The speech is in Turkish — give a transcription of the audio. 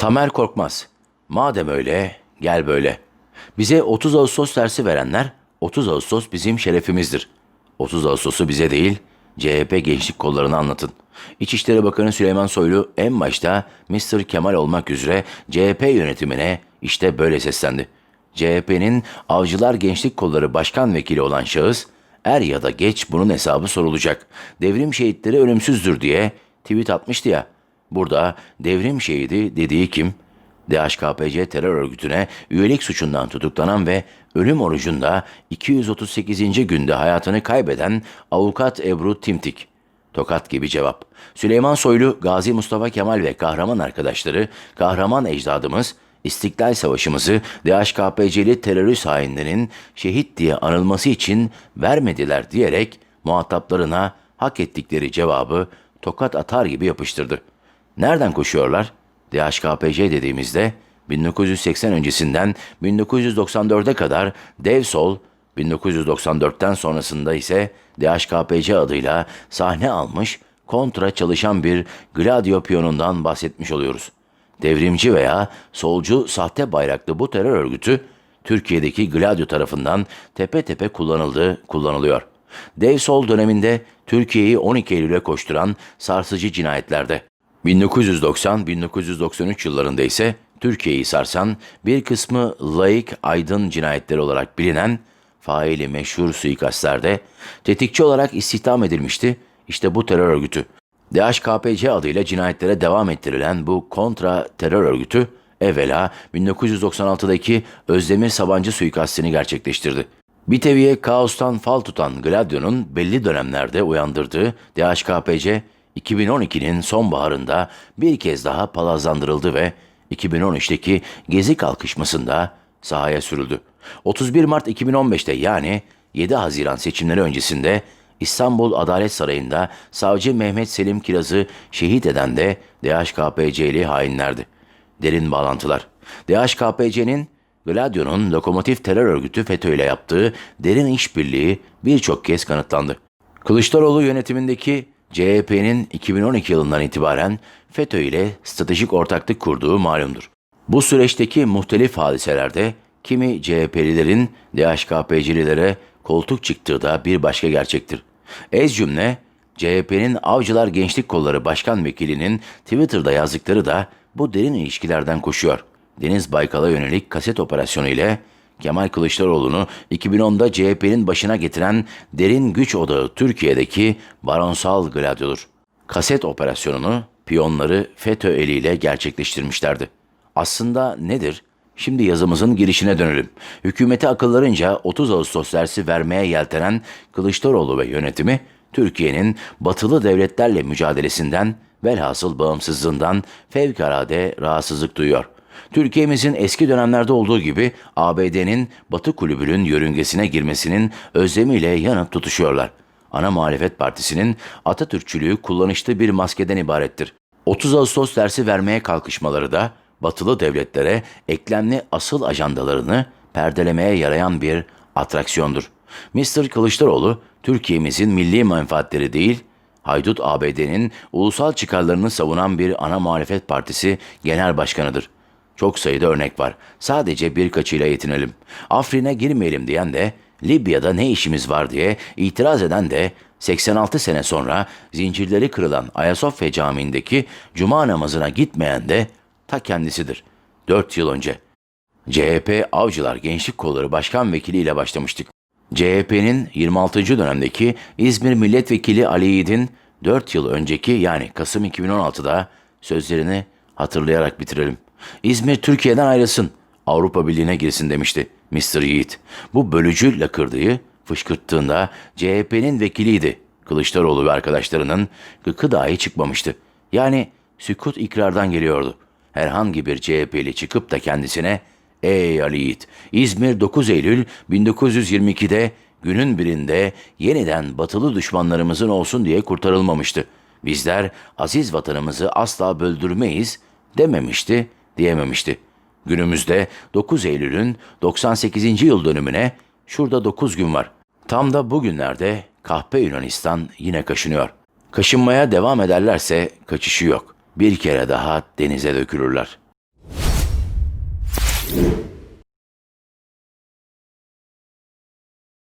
Tamer Korkmaz. Madem öyle, gel böyle. Bize 30 Ağustos dersi verenler, 30 Ağustos bizim şerefimizdir. 30 Ağustos'u bize değil, CHP gençlik kollarına anlatın. İçişleri Bakanı Süleyman Soylu en başta Mr. Kemal olmak üzere CHP yönetimine işte böyle seslendi. CHP'nin Avcılar Gençlik Kolları Başkan Vekili olan şahıs, er ya da geç bunun hesabı sorulacak. Devrim şehitleri ölümsüzdür diye tweet atmıştı ya. Burada devrim şehidi dediği kim? DHKPC terör örgütüne üyelik suçundan tutuklanan ve ölüm orucunda 238. günde hayatını kaybeden avukat Ebru Timtik. Tokat gibi cevap. Süleyman Soylu, Gazi Mustafa Kemal ve kahraman arkadaşları, kahraman ecdadımız, İstiklal Savaşımızı DHKPC'li terörist hainlerin şehit diye anılması için vermediler diyerek muhataplarına hak ettikleri cevabı tokat atar gibi yapıştırdı. Nereden koşuyorlar? DHKPC dediğimizde 1980 öncesinden 1994'e kadar dev sol, 1994'ten sonrasında ise DHKPC adıyla sahne almış, kontra çalışan bir gladio piyonundan bahsetmiş oluyoruz. Devrimci veya solcu sahte bayraklı bu terör örgütü Türkiye'deki Gladio tarafından tepe tepe kullanıldı, kullanılıyor. Dev sol döneminde Türkiye'yi 12 Eylül'e koşturan sarsıcı cinayetlerde 1990-1993 yıllarında ise Türkiye'yi sarsan bir kısmı laik aydın cinayetleri olarak bilinen faili meşhur suikastlerde tetikçi olarak istihdam edilmişti. İşte bu terör örgütü. DHKPC adıyla cinayetlere devam ettirilen bu kontra terör örgütü evvela 1996'daki Özdemir Sabancı suikastini gerçekleştirdi. Bir teviye kaostan fal tutan Gladio'nun belli dönemlerde uyandırdığı DHKPC 2012'nin sonbaharında bir kez daha palazlandırıldı ve 2013'teki Gezi kalkışmasında sahaya sürüldü. 31 Mart 2015'te yani 7 Haziran seçimleri öncesinde İstanbul Adalet Sarayı'nda savcı Mehmet Selim Kiraz'ı şehit eden de DHKPC'li hainlerdi. Derin bağlantılar. DHKPC'nin Gladio'nun lokomotif terör örgütü FETÖ ile yaptığı derin işbirliği birçok kez kanıtlandı. Kılıçdaroğlu yönetimindeki CHP'nin 2012 yılından itibaren FETÖ ile stratejik ortaklık kurduğu malumdur. Bu süreçteki muhtelif hadiselerde kimi CHP'lilerin DHKP'cililere koltuk çıktığı da bir başka gerçektir. Ez cümle CHP'nin Avcılar Gençlik Kolları Başkan Vekilinin Twitter'da yazdıkları da bu derin ilişkilerden koşuyor. Deniz Baykal'a yönelik kaset operasyonu ile Kemal Kılıçdaroğlu'nu 2010'da CHP'nin başına getiren derin güç odağı Türkiye'deki baronsal gladyodur. Kaset operasyonunu piyonları FETÖ eliyle gerçekleştirmişlerdi. Aslında nedir? Şimdi yazımızın girişine dönelim. Hükümeti akıllarınca 30 Ağustos dersi vermeye yeltenen Kılıçdaroğlu ve yönetimi Türkiye'nin batılı devletlerle mücadelesinden velhasıl bağımsızlığından fevkalade rahatsızlık duyuyor. Türkiye'mizin eski dönemlerde olduğu gibi ABD'nin Batı kulübünün yörüngesine girmesinin özlemiyle yanıp tutuşuyorlar. Ana muhalefet partisinin Atatürkçülüğü kullanışlı bir maskeden ibarettir. 30 Ağustos dersi vermeye kalkışmaları da batılı devletlere eklemli asıl ajandalarını perdelemeye yarayan bir atraksiyondur. Mr. Kılıçdaroğlu, Türkiye'mizin milli menfaatleri değil, Haydut ABD'nin ulusal çıkarlarını savunan bir ana muhalefet partisi genel başkanıdır. Çok sayıda örnek var. Sadece birkaçıyla yetinelim. Afrin'e girmeyelim diyen de, Libya'da ne işimiz var diye itiraz eden de 86 sene sonra zincirleri kırılan Ayasofya Camii'ndeki cuma namazına gitmeyen de ta kendisidir. 4 yıl önce. CHP Avcılar Gençlik Kolları Başkan Vekili ile başlamıştık. CHP'nin 26. dönemdeki İzmir Milletvekili Ali Yiğit'in 4 yıl önceki yani Kasım 2016'da sözlerini hatırlayarak bitirelim. İzmir Türkiye'den ayrılsın, Avrupa Birliği'ne girsin demişti Mr. Yiğit. Bu bölücü lakırdıyı fışkırttığında CHP'nin vekiliydi. Kılıçdaroğlu ve arkadaşlarının gıkı dahi çıkmamıştı. Yani sükut ikrardan geliyordu. Herhangi bir CHP'li çıkıp da kendisine Ey Ali Yiğit, İzmir 9 Eylül 1922'de günün birinde yeniden batılı düşmanlarımızın olsun diye kurtarılmamıştı. Bizler aziz vatanımızı asla böldürmeyiz dememişti, diyememişti. Günümüzde 9 Eylül'ün 98. yıl dönümüne şurada 9 gün var. Tam da bugünlerde kahpe Yunanistan yine kaşınıyor. Kaşınmaya devam ederlerse kaçışı yok. Bir kere daha denize dökülürler.